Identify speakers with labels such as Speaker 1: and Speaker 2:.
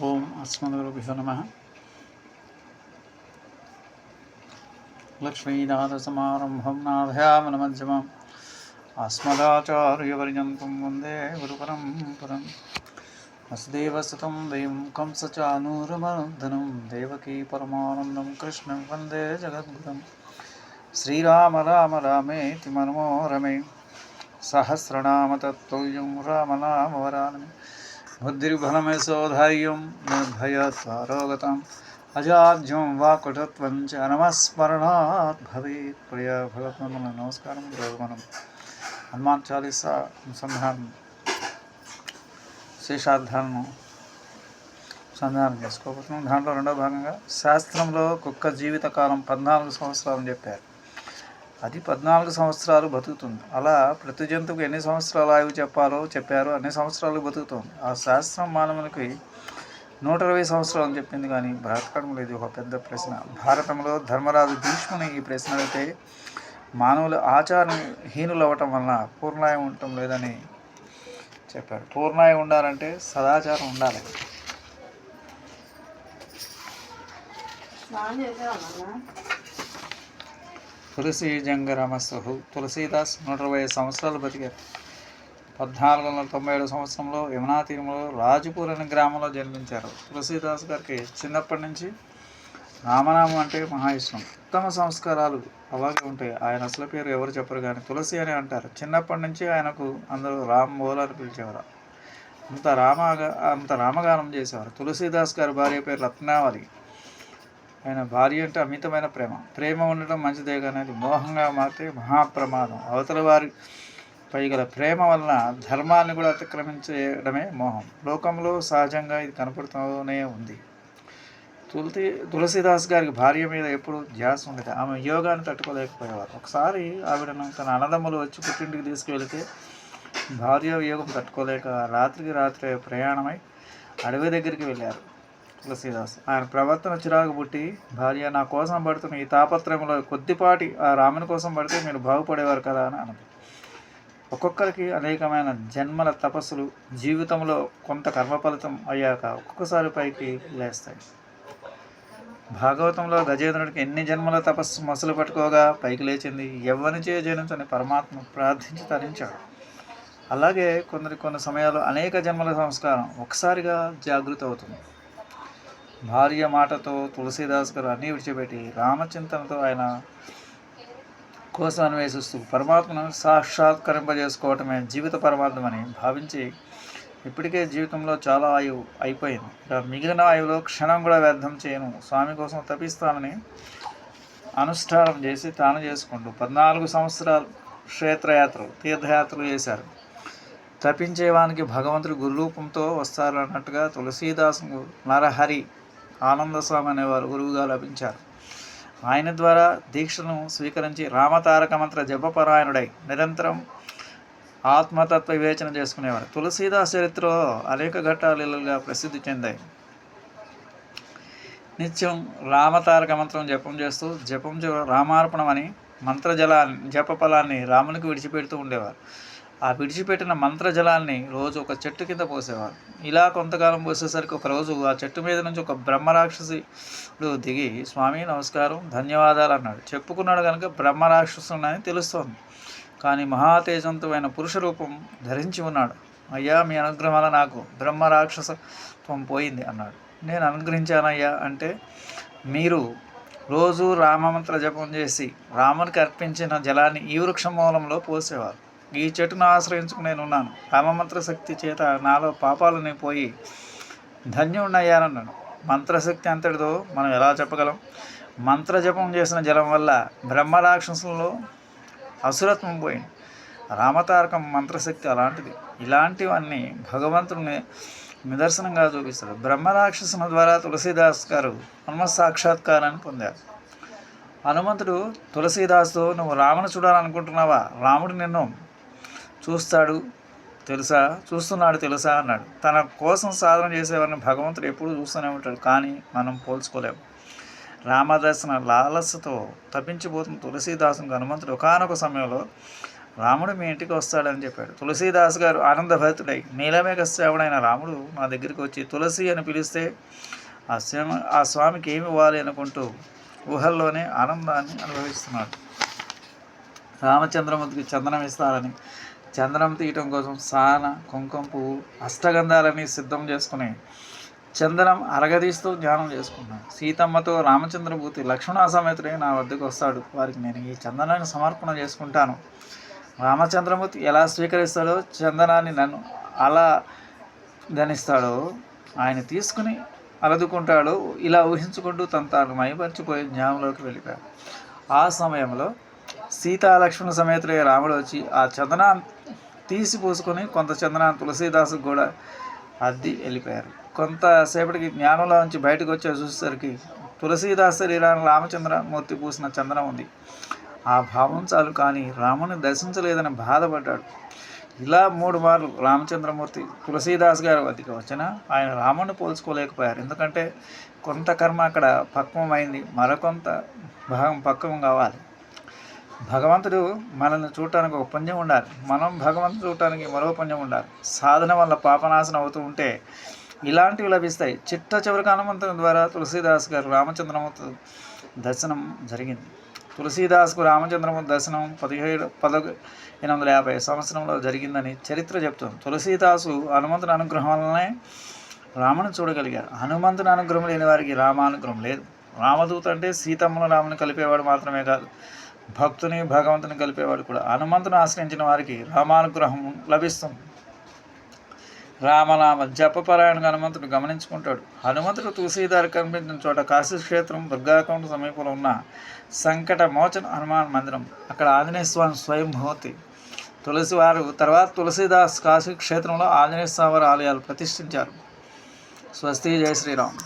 Speaker 1: ఓం అస్మద్గురుభ్యో నమ. లక్ష్మీనాథసమారంభం నాథయామనమధ్యమం. అస్మదాచార్యపర్యంతం వందే గురుపరం గురుపరంపరం. వసుదేవసుతం దయం కంసచానూరమర్దనం దేవకీ పరమానందం కృష్ణం వందే జగద్గురం. శ్రీరామ రామ రామేతి మనమోరమే సహస్రనామ తత్తుల్యం రామనామవరానమే బుద్ధిర్బలమేశోధైర్యం నిర్భయత్వారోగతం వా కుటత్వం చ నమస్మరణాత్ భవేత్ ప్రియ భగవత్మన నమస్కారం ఈరోజు మనం హనుమాన్ చాలీసా అనుసంధానం శేషార్థాలను సంధానం చేసుకోబోతున్నాం. దాంట్లో రెండో భాగంగా శాస్త్రంలో కుక్క జీవితకాలం పద్నాలుగు సంవత్సరాలు చెప్పారు. అది పద్నాలుగు సంవత్సరాలు బతుకుతుంది. అలా ప్రతి జంతువుకు ఎన్ని సంవత్సరాలు ఆయువు చెప్పాలో చెప్పారో అన్ని సంవత్సరాలు బతుకుతుంది. ఆ శాస్త్రం మానవునికి నూట ఇరవై సంవత్సరాలు అని చెప్పింది కానీ బ్రతకడం లేదు ఒక పెద్ద ప్రశ్న. భారతంలో ధర్మరాజు భీష్ముని ఈ ప్రశ్న అయితే మానవులు ఆచారం హీనులు అవ్వటం వలన పూర్ణాయం ఉండటం లేదని చెప్పారు. పూర్ణాయం ఉండాలంటే సదాచారం ఉండాలి.
Speaker 2: స్నానం చేసేవాళ్ళ
Speaker 1: తులసి జంగరమస్సు తులసీదాస్ నూట ఇరవై సంవత్సరాలు బతికారు. పద్నాలుగు వందల తొంభై ఏడు సంవత్సరంలో యమునా తీరంలో రాజపూర్ అనే గ్రామంలో జన్మించారు. తులసీదాస్ గారికి చిన్నప్పటి నుంచి రామనామం అంటే మహా ఇష్టం. ఉత్తమ సంస్కారాలు అలాగే ఉంటాయి. ఆయన అసలు పేరు ఎవరు చెప్పరు కానీ తులసి అని అంటారు. చిన్నప్పటి నుంచి ఆయనకు అందరూ రామ్ బోల్ అని పిలిచేవారు. అంత రామగా అంత రామగానం చేసేవారు. తులసీదాస్ గారి భార్య పేరు రత్నావళి. ఆయన భార్య అంటే అమితమైన ప్రేమ. ప్రేమ ఉండటం మంచిదే కానీ అది మోహంగా మారితే మహాప్రమాదం. అవతల వారి పై గల ప్రేమ వలన ధర్మాన్ని కూడా అతిక్రమించడమే మోహం. లోకంలో సహజంగా ఇది కనపడుతూనే ఉంది. తులసి తులసిదాస్ గారికి భార్య మీద ఎప్పుడు ధ్యాస ఉండేది. ఆమె యోగాన్ని తట్టుకోలేకపోయేవారు. ఒకసారి ఆవిడను తన అన్నదమ్ములు వచ్చి పుట్టింటికి తీసుకువెళితే భార్య యోగం తట్టుకోలేక రాత్రికి రాత్రి ప్రయాణమై అడవి దగ్గరికి వెళ్ళారు. తులసీదాస్ ఆయన ప్రవర్తన చిరాకు పుట్టి భార్య నా కోసం పడుతున్న ఈ తాపత్రయంలో కొద్దిపాటి ఆ రాముని కోసం పడితే మీరు బాగుపడేవారు కదా అని అన్నది. ఒక్కొక్కరికి అనేకమైన జన్మల తపస్సులు జీవితంలో కొంత కర్మ ఫలితం అయ్యాక ఒక్కొక్కసారి పైకి లేస్తాయి. భాగవతంలో గజేంద్రుడికి ఎన్ని జన్మల తపస్సు మొసలు పట్టుకోగా పైకి లేచింది ఎవరిచే జనించని పరమాత్మ ప్రార్థించి తరించాడు. అలాగే కొందరి కొన్ని సమయాల్లో అనేక జన్మల సంస్కారం ఒకసారిగా జాగృతి అవుతుంది భార్య మాటతో తులసీదాస్ గారు అన్నీ విడిచిపెట్టి రామచింతనతో ఆయన కోసం అన్వేషిస్తూ పరమాత్మను సాక్షాత్కరింపజేసుకోవటమే జీవిత పరమాత్మని భావించి ఇప్పటికే జీవితంలో చాలా ఆయువు అయిపోయింది. ఇక మిగిలిన ఆయువులో క్షణం కూడా వ్యర్థం చేయను. స్వామి కోసం తప్పిస్తానని అనుష్ఠానం చేసి తాను చేసుకుంటూ పద్నాలుగు సంవత్సరాలు క్షేత్రయాత్రలు తీర్థయాత్రలు చేశారు. తపించేవానికి భగవంతుడు గురురూపంతో వస్తారు అన్నట్టుగా తులసీదాసు నరహరి ఆనందస్వామి అనేవారు గురువుగా లభించారు. ఆయన ద్వారా దీక్షను స్వీకరించి రామతారక మంత్ర జపపరాయణుడై నిరంతరం ఆత్మతత్వ వివేచన చేసుకునేవారు. తులసీదాస్ చరిత్రలో అనేక ఘట్టాలుగా ప్రసిద్ధి చెందాయి. నిత్యం రామతారక మంత్రం జపం చేస్తూ జపం చే- రామార్పణం అని మంత్రజలాన్ని జపఫలాన్ని రామునికి విడిచిపెడుతూ ఉండేవారు. ఆ విడిచిపెట్టిన మంత్రజలాన్ని రోజు ఒక చెట్టు కింద పోసేవారు. ఇలా కొంతకాలం పోసేసరికి ఒక రోజు ఆ చెట్టు మీద నుంచి ఒక బ్రహ్మరాక్షసుడు దిగి స్వామి నమస్కారం ధన్యవాదాలు అన్నాడు. చెప్పుకున్నాడు కనుక బ్రహ్మరాక్షసునని తెలుస్తోంది. కానీ మహాతేజంతమైన పురుష రూపం ధరించి ఉన్నాడు. అయ్యా మీ అనుగ్రహం వల్ల నాకు బ్రహ్మ రాక్షసత్వం పోయింది అన్నాడు. నేను అనుగ్రహించానయ్యా అంటే మీరు రోజు రామమంత్ర జపం చేసి రామునికి అర్పించిన జలాన్ని ఈ వృక్ష మూలంలో పోసేవారు. ఈ చెట్టును ఆశ్రయించుకు నేను ఉన్నాను. రామమంత్ర శక్తి చేత నాలో పాపాలని పోయి ధన్యుణ్ణయ్యానన్నాను. మంత్రశక్తి అంతటితో మనం ఎలా చెప్పగలం? మంత్ర జపం చేసిన జలం వల్ల బ్రహ్మరాక్షసులలో అసురత్వం పోయింది. రామతారకం మంత్రశక్తి అలాంటిది. ఇలాంటివన్నీ భగవంతుడిని నిదర్శనంగా చూపిస్తాడు. బ్రహ్మరాక్షసుని ద్వారా తులసీదాస్ గారు హనుమ సాక్షాత్కారాన్ని పొందారు. హనుమంతుడు తులసీదాస్తో నువ్వు రాముని చూడాలనుకుంటున్నావా? రాముడు నిన్ను చూస్తాడు తెలుసా? చూస్తున్నాడు తెలుసా అన్నాడు. తన కోసం సాధన చేసేవారిని భగవంతుడు ఎప్పుడూ చూస్తూనే ఉంటాడు కానీ మనం పోల్చుకోలేము. రామదర్శన లాలసతో తప్పించిపోతున్న తులసీదాసునికి హనుమంతుడు ఒకనొక సమయంలో రాముడు మీ ఇంటికి వస్తాడని చెప్పాడు. తులసీదాస్ గారు ఆనందభరితుడై నీలమేఘ శ్రావణైన రాముడు నా దగ్గరికి వచ్చి తులసి అని పిలిస్తే ఆ స్వామి ఆ స్వామికి ఏమి ఇవ్వాలి అనుకుంటూ ఊహల్లోనే ఆనందాన్ని అనుభవిస్తున్నాడు. రామచంద్రమూర్తికి చందనం ఇస్తారని చందనం తీయటం కోసం సాన కుంకుమ పువ్వు అష్టగంధాలని సిద్ధం చేసుకుని చందనం అరగదీస్తూ ధ్యానం చేసుకున్నాను సీతమ్మతో రామచంద్రభూతి లక్ష్మణ సమేతుడే నా వద్దకు వస్తాడు. వారికి నేను ఈ చందనాన్ని సమర్పణ చేసుకుంటాను. రామచంద్రమూర్తి ఎలా స్వీకరిస్తాడో చందనాన్ని నన్ను అలా ధనిస్తాడో ఆయన తీసుకుని అలదుకుంటాడో ఇలా ఊహించుకుంటూ తను తాను మైమర్చిపోయి జ్ఞానంలోకి వెళ్ళిపోయాడు. ఆ సమయంలో సీతాలక్ష్మణ సమేతుడే రాముడు వచ్చి ఆ చందనాన్ని తీసి పూసుకొని కొంత చందనాన్ని తులసీదాసు కూడా అద్ది వెళ్ళిపోయారు. కొంతసేపటికి జ్ఞానంలో నుంచి బయటకు వచ్చే చూసేసరికి తులసీదాస్ శరీరాన్ని రామచంద్రమూర్తి పూసిన చందనం ఉంది. ఆ భావం చాలు కానీ రాముని దర్శించలేదని బాధపడ్డాడు. ఇలా మూడు మార్లు రామచంద్రమూర్తి తులసీదాస్ గారు వద్దకు వచ్చిన ఆయన రాముని పోల్చుకోలేకపోయారు. ఎందుకంటే కొంత కర్మ అక్కడ పక్వమైంది. మరికొంత భాగం పక్వం కావాలి. భగవంతుడు మనల్ని చూడటానికి ఒక పుణ్యం ఉండాలి. మనం భగవంతుడు చూడటానికి మరో పుణ్యం ఉండాలి. సాధన వల్ల పాపనాశనం అవుతూ ఉంటే ఇలాంటివి లభిస్తాయి. చిట్ట చివరికి హనుమంతుని ద్వారా తులసీదాస్ గారు రామచంద్రమూర్తి దర్శనం జరిగింది. తులసీదాస్కు రామచంద్రమూర్తి దర్శనం పదిహేడు పదకొ ఎనిమిది వందల యాభై సంవత్సరంలో జరిగిందని చరిత్ర చెప్తుంది. తులసీదాసు హనుమంతుని అనుగ్రహం వల్లనే రాముని చూడగలిగారు. హనుమంతుని అనుగ్రహం లేని వారికి రామానుగ్రహం లేదు. రామదూత అంటే సీతమ్మను రాముని కలిపేవాడు మాత్రమే కాదు భక్తుని భగవంతుని కలిపేవాడు కూడా. హనుమంతుని ఆశ్రయించిన వారికి రామానుగ్రహం లభిస్తుంది. రామనామ జపపరాయణ హనుమంతుడు గమనించుకుంటాడు. హనుమంతుడు తులసీదారి కనిపించిన చోట కాశీ క్షేత్రం దుర్గాకొండ సమీపంలో ఉన్న సంకట మోచన హనుమాన్ మందిరం. అక్కడ ఆంజనేయ స్వామి స్వయంభూతి తులసి వారు తర్వాత తులసీదాస్ కాశీ క్షేత్రంలో ఆంజనేయ స్వామి ఆలయాలు ప్రతిష్ఠించారు. స్వస్తి జయ శ్రీరామ్.